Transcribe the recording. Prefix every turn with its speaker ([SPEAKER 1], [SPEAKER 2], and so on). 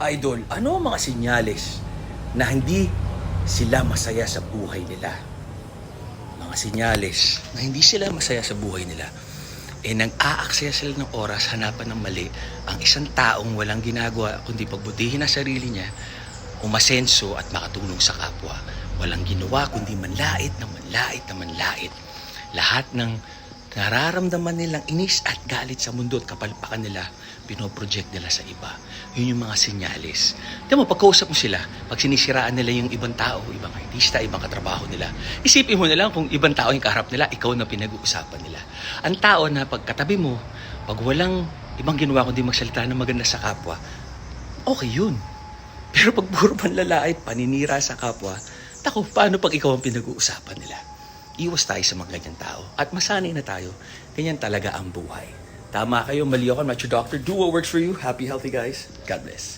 [SPEAKER 1] Idol, ano ang mga senyales na hindi sila masaya sa buhay nila? Mga senyales na hindi sila masaya sa buhay nila. Eh nang aaksaya sila ng oras, hanapan ng mali, ang isang taong walang ginagawa kundi pagbutihin ang sarili niya, umasenso at makatulong sa kapwa. Walang ginawa kundi manlait na manlait na manlait. Lahat ng nararamdaman nilang inis at galit sa mundo at kapalpakan nila, pinoproject nila sa iba. Yun yung mga senyales. Tiyan mo, pagkausap mo sila, pag sinisiraan nila yung ibang tao, ibang artista, ibang katrabaho nila, isipin mo na lang kung ibang tao yung kaharap nila, ikaw na pinag-uusapan nila. Ang tao na pagkatabi mo, pag walang ibang ginawa kundi magsalita ng maganda sa kapwa, okay yun. Pero pag puro panlalait, paninira sa kapwa, tako, paano pag ikaw ang pinag-uusapan nila? Iwas tayo sa mga ganyan tao. At masanay na tayo. Ganyan talaga ang buhay. Tama kayo, mali ako, I'm not your doctor. Do what works for you. Happy, healthy guys. God bless.